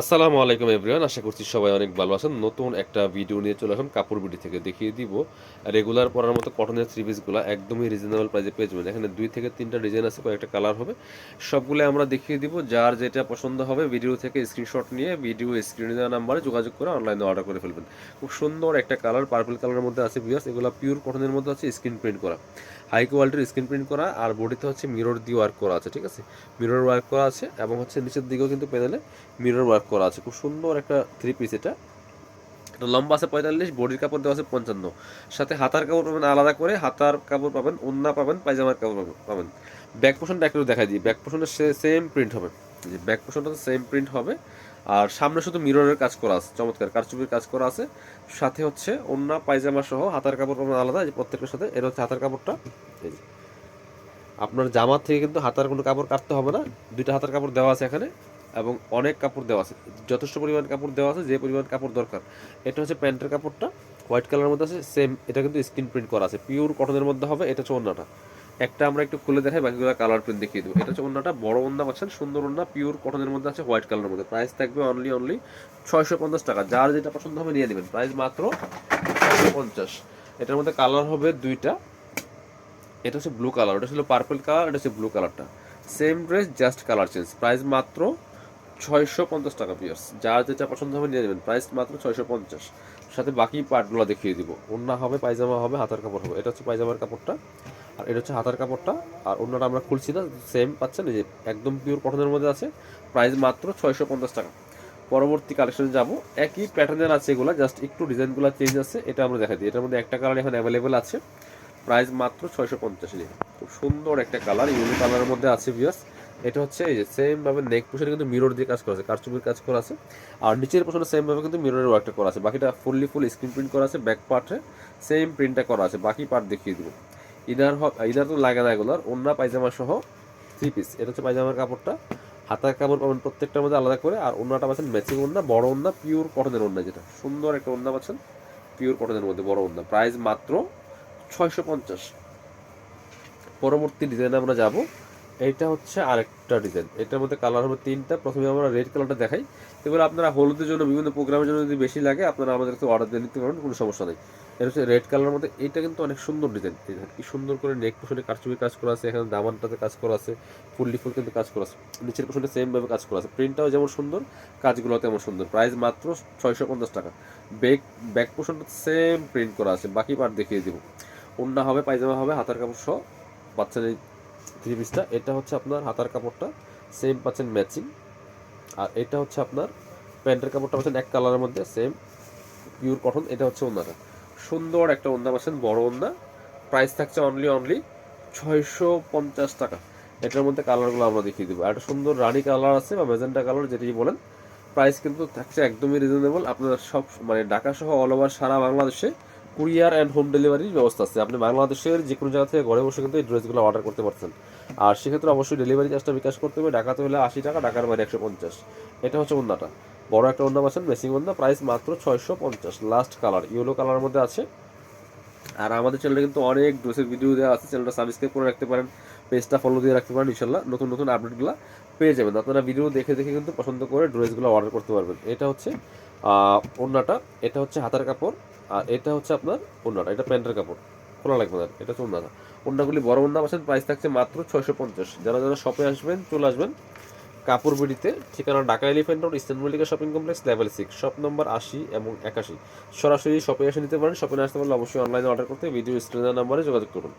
আসসালামু আলাইকুম এভরিওয়ান, আশা করছি সবাই অনেক ভালো আছেন। নতুন একটা ভিডিও নিয়ে চলে আসলাম কাপড় বিডি থেকে দেখিয়ে দিব। রেগুলার পরার মতো কটনের থ্রি পিসগুলো একদমই রিজনেবল প্রাইসে পেয়ে যাবেন। এখানে দুই থেকে তিনটা ডিজাইন আছে, কয়েকটা কালার হবে। সবগুলো আমরা দেখিয়ে দিব, যার যেটা পছন্দ হবে ভিডিও থেকে স্ক্রিনশট নিয়ে ভিডিও স্ক্রিনে দেওয়া নাম্বারে যোগাযোগ করে অনলাইনে অর্ডার করে ফেলবেন। খুব সুন্দর একটা কালার পার্পল কালারের মধ্যে আছে বিয়াস এগুলো পিওর কটনের মধ্যে আছে স্ক্রিন প্রিন্ট করা। হাই কোয়ালিটির স্ক্রিন প্রিন্ট করা, আর বডিতে হচ্ছে মিরর দিয়ে ওয়ার্ক করা আছে, ঠিক আছে? মিরর ওয়ার্ক করা আছে এবং হচ্ছে নিচের দিকেও কিন্তু প্যানেলে মিরর ওয়ার্ক করা আছে। খুব সুন্দর একটা থ্রি পিস এটা। এটা লম্বা আছে পঁয়তাল্লিশ, বডির কাপড় দেওয়া আছে পঞ্চান্ন। সাথে হাতার কাপড় পাবেন আলাদা করে, হাতার কাপড় পাবেন, ওন্না পাবেন, পায়জামার কাপড় পাবেন- ব্যাক পোষণটা একটু দেখাই দিই। ব্যাক পোষণের সেম প্রিন্ট হবে। ব্যাক পোষণটা সেম প্রিন্ট হবে। আর সামনে শুধু মিররের কাজ করা আছে, চমৎকার, কারচুপির কাজ করা আছে। সাথে হচ্ছে ওন্না পায়জামা সহ হাতার কাপড় আলাদা প্রত্যেকটার সাথে। এটা হচ্ছে হাতার কাপড়টা, এই। আপনার জামার থেকে কিন্তু হাতার কোনো কাপড় কাটতে হবে না। দুইটা হাতার কাপড় দেওয়া আছে এখানে, এবং অনেক কাপড় দেওয়া আছে। যথেষ্ট পরিমাণ কাপড় দেওয়া আছে, যে পরিমাণ কাপড় দরকার। এটা হচ্ছে প্যান্টের কাপড়টা, হোয়াইট কালারের মধ্যে আছে, সেম, এটা কিন্তু স্ক্রিন প্রিন্ট করা আছে। পিওর কটনের মধ্যে হবে, এটা হচ্ছে ওন্নাটা একটা আমরা একটু খুলে দেখাই, বাকিগুলো কালার প্রিন্ট দেখিয়ে দেবো। এটা হচ্ছে ওন্নাটা বড় ওন্না পাচ্ছেন, সুন্দর ওন্না পিওর কটনের মধ্যে আছে হোয়াইট কালারের মধ্যে। প্রাইস থাকবে অনলি অনলি ছয়শো পঞ্চাশ টাকা। যার যেটা পছন্দ হবে নিয়ে নেবেন। প্রাইস মাত্র ছয়শো পঞ্চাশ। এটার মধ্যে কালার হবে দুইটা। এটা হচ্ছে ব্লু কালার ওটা ছিল পার্পল কালার এটা হচ্ছে ব্লু কালারটা same dress just colour change price মাত্র ছয়শো পঞ্চাশ টাকা পিয়ার্স যার যেটা পছন্দ হবে নিয়ে নেবেন। প্রাইস মাত্র ছয়শো পঞ্চাশ। সাথে বাকি পার্টগুলো দেখিয়ে দিব। ওন্না হবে, পায়জামা হবে, হাতার কাপড় হবে। এটা হচ্ছে পায়জামার কাপড়টা, আর এটা হচ্ছে হাতার কাপড়টা। আর অন্যটা আমরা খুলছি না সেম পাচ্ছেন যে একদম পিওর কটনের মধ্যে আছে। প্রাইস মাত্র ছয়শো পঞ্চাশ টাকা। পরবর্তী কালেকশনে যাব। একই প্যাটার্নের আছে এগুলো জাস্ট একটু ডিজাইনগুলো চেঞ্জ আছে, এটা আমরা দেখাই দিই। এটার মধ্যে একটা কালার এখন অ্যাভেলেবেল আছে। প্রাইস মাত্র ছয়শো পঞ্চাশ খুব সুন্দর একটা কালার ইউনি কালারের মধ্যে আছে ভিউয়ার্স এটা হচ্ছে এই যে সেম ভাবে নেক পোশনে কিন্তু মিরর দিয়ে কাজ করা আছে কারচুপির কাজ করা আছে, আর নিচের পোশনে সেম ভাবে কিন্তু মিররের ওয়ার্কটা করা আছে, বাকিটা ফুললি ফুল স্ক্রিন প্রিন্ট করা আছে ব্যাক পার্টে সেম প্রিন্টটা করা আছে, বাকি পার্ট দেখিয়ে দিব। ইনার ইনার তো লাগে না এগুলোর অন্য পায়জামা সহ থ্রি পিস এটা হচ্ছে পায়জামার কাপড়টা। হাতার কাপড় পাবেন প্রত্যেকটার মধ্যে আলাদা করে, আর অন্যটা পাচ্ছেন ম্যাচিং ওন্না বড় ওন্না পিওর কটনের ওন্না যেটা, সুন্দর একটা ওন্না পাচ্ছেন পিওর কটনের মধ্যে বড় ওন্না প্রাইস মাত্র ছয়শো পঞ্চাশ। পরবর্তী ডিজাইনে আমরা যাব এইটা হচ্ছে আরেকটা ডিজাইন এটার মধ্যে কালার হবে তিনটা। প্রথমে আমরা রেড কালারটা দেখাই। এবার আপনারা হলুদের জন্য, বিভিন্ন প্রোগ্রামের জন্য যদি বেশি লাগে, আপনারা আমাদের কাছে অর্ডার দিয়ে নিতে পারেন কোনো সমস্যা নেই। এটা হচ্ছে রেড কালারের মধ্যে এটা কিন্তু অনেক সুন্দর ডিজাইন কি সুন্দর করে নেক পোশনে কারচুপি কাজ করা আছে, এখানে দামানটাতে কাজ করা আছে, ফুললি ফুল কিন্তু কাজ করা আছে। নিচের পোশনে সেমভাবে কাজ করা আছে। প্রিন্টটাও যেমন সুন্দর কাজগুলো তেমন সুন্দর। প্রাইস মাত্র ছয়শো পঞ্চাশ টাকা। ব্যাক ব্যাক পোশনটা সেম প্রিন্ট করা আছে। বাকি পার্ট দেখিয়ে দেবো। ওন্না হবে, পায়জামা হবে, হাতার কাপড় সহ এই থ্রি পিসটা এটা হচ্ছে আপনার হাতার কাপড়টা সেম পাচ্ছেন ম্যাচিং আর এটা হচ্ছে আপনার প্যান্টের কাপড়টা পাচ্ছেন এক কালারের মধ্যে সেম পিওর কটন এটা হচ্ছে ওন্নাটা। সুন্দর একটা ওন্না পাচ্ছেন, বড় ওন্না। প্রাইস থাকছে অনলি অনলি ছয়শো পঞ্চাশ টাকা। এটার মধ্যে কালারগুলো আমরা দেখিয়ে দেবো। একটা সুন্দর রানি কালার আছে বা মেজেন্টা কালার যেটি বলেন প্রাইস কিন্তু থাকছে একদমই রিজনেবল আপনারা সব মানে ঢাকা সহ অল ওভার সারা বাংলাদেশে কুরিয়ার অ্যান্ড হোম ডেলিভারির ব্যবস্থা আছে। আপনি বাংলাদেশের যে কোনো জায়গা থেকে ঘরে বসে কিন্তু এই ড্রেসগুলো অর্ডার করতে পারছেন আর সেক্ষেত্রে অবশ্যই ডেলিভারি চার্জটা বিকাশ করতে হবে। ঢাকাতে হলে আশি টাকা, ঢাকার বাইরে একশো পঞ্চাশ। এটা হচ্ছে ওন্নাটা। বড় একটা ওন্না পাচ্ছেন মেসিং ওন্না। প্রাইস মাত্র ছয়শো পঞ্চাশ। লাস্ট কালার ইয়েলো কালারের মধ্যে আছে। আর আমাদের চ্যানেলে কিন্তু অনেক ড্রেসের ভিডিও দেওয়া আছে। চ্যানেলটা সাবস্ক্রাইব করে রাখতে পারেন। পেজটা ফলো দিয়ে রাখতে পারেন, ইনশাল্লাহ। নতুন নতুন আপডেটগুলো পেয়ে যাবেন। আপনারা ভিডিও দেখে দেখে কিন্তু পছন্দ করে ড্রেসগুলো অর্ডার করতে পারবেন। এটা হচ্ছে ওন্নাটা। এটা হচ্ছে হাতার কাপড়। আর এটা হচ্ছে আপনার ওনাটা এটা প্যান্টের কাপড়, খোলা লাগবে না, এটা হচ্ছে ওনাটা ওনাগুলি বড় ওনা আসেন প্রাইস থাকছে মাত্র ছয়শো পঞ্চাশ। যারা যারা শপে আসবেন, চলে আসবেন কাপড় বিড়িতে, ঠিকানা Dhaka Elephant Road, Eastern Mallika Shopping Complex level six shop number আশি এবং একাশি। সরাসরি শপে এসে নিতে পারেন শপে আসতে পারলে অবশ্যই অনলাইনে অর্ডার করতে ভিডিও স্ক্রিনের নাম্বারে যোগাযোগ করুন।